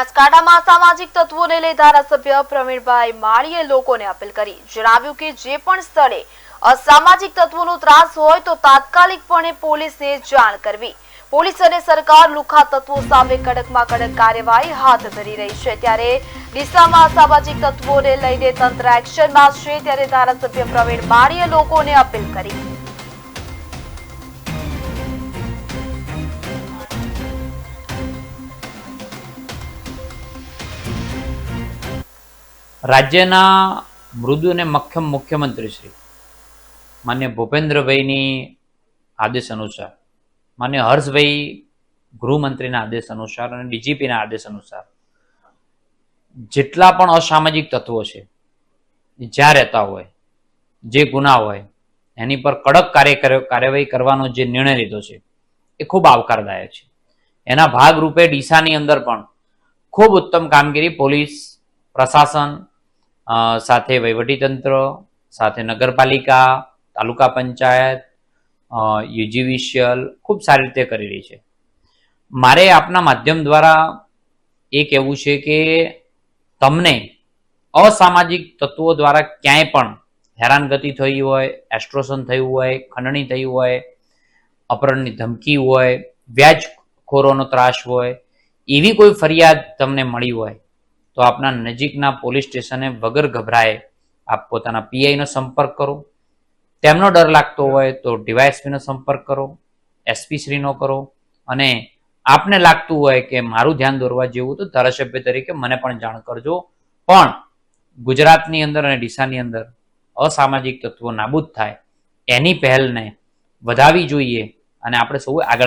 બનાસકાંઠામાં સામાજિક તત્વોને લઈ ધારાસભ્ય પ્રવીણભાઈ માળીએ લોકોને અપીલ કરી. જણાવ્યું કે જે પણ સ્થળે અસામાજિક તત્વોનો ત્રાસ હોય તો તાત્કાલિકપણે પોલીસને જાણ કરવી. પોલીસ અને સરકાર લુખા તત્વો સામે કડકમાં કડક કાર્યવાહી હાથ ધરી રહી છે. ત્યારે ડીસામાં અસામાજિક તત્વોને લઈને તંત્ર એક્શનમાં છે. ત્યારે ધારાસભ્ય પ્રવીણ માળીએ લોકોને અપીલ કરી. રાજ્યના મૃદુ અને મખ્યમ મુખ્યમંત્રી શ્રી માન્ય ભૂપેન્દ્રભાઈની આદેશ અનુસાર, માન્ય હર્ષભાઈ ગૃહમંત્રીના આદેશ અનુસાર અને ડીજીપીના આદેશ અનુસાર, જેટલા પણ અસામાજિક તત્વો છે જ્યાં રહેતા હોય, જે ગુના હોય, એની પર કડક કાર્ય કાર્યવાહી કરવાનો જે નિર્ણય લીધો છે, એ ખૂબ આવકારદાયક છે. એના ભાગરૂપે ડીસાની અંદર પણ ખૂબ ઉત્તમ કામગીરી પોલીસ, પ્રશાસન સાથે વહીવટીતંત્ર, સાથે નગરપાલિકા, તાલુકા પંચાયત યુજીવિશિયલ ખૂબ સારી રીતે કરી રહી છે. મારે આપના માધ્યમ દ્વારા એ કહેવું છે કે તમને અસામાજિક તત્વો દ્વારા ક્યાંય પણ હેરાનગતિ થઈ હોય એસ્ટ્રોશન થયું હોય, ખંડણી થઈ હોય, અપહરણની ધમકી હોય, વ્યાજખોરોનો ત્રાસ હોય, એવી કોઈ ફરિયાદ તમને મળી હોય તો આપના નજીકના પોલીસ સ્ટેશને વગર ગભરાએ આપ પોતાના પીઆઈનો સંપર્ક કરો. તેમનો ડર લાગતો હોય તો ડીવાયએસપીનો સંપર્ક કરો એસપી શ્રીનો કરો અને આપને લાગતું હોય કે મારું ધ્યાન દોરવા જેવું તો ધારાસભ્ય તરીકે મને પણ જાણ કરજો. પણ ગુજરાતની અંદર અને ડીસાની અંદર અસામાજિક તત્વો નાબૂદ થાય. એની પહેલને વધાવી જોઈએ અને આપણે સૌ આગળ